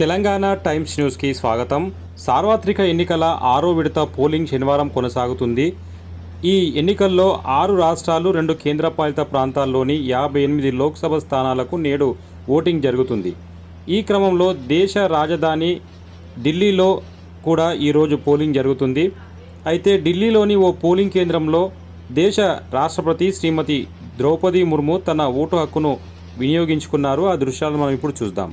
Telangana times న్యూస్కి స్వాగతం. సార్వత్రిక ఎన్నికల ఆరో విడత పోలింగ్ శనివారం కొనసాగుతుంది. ఈ ఎన్నికల్లో ఆరు రాష్ట్రాలు రెండు కేంద్రపాలిత ప్రాంతాల్లోని యాభై ఎనిమిది లోక్సభ స్థానాలకు నేడు ఓటింగ్ జరుగుతుంది. ఈ క్రమంలో దేశ రాజధాని ఢిల్లీలో కూడా ఈరోజు పోలింగ్ జరుగుతుంది. అయితే ఢిల్లీలోని ఓ పోలింగ్ కేంద్రంలో దేశ రాష్ట్రపతి శ్రీమతి ద్రౌపది ముర్ము తన ఓటు హక్కును వినియోగించుకున్నారు. ఆ దృశ్యాలను మనం ఇప్పుడు చూద్దాం.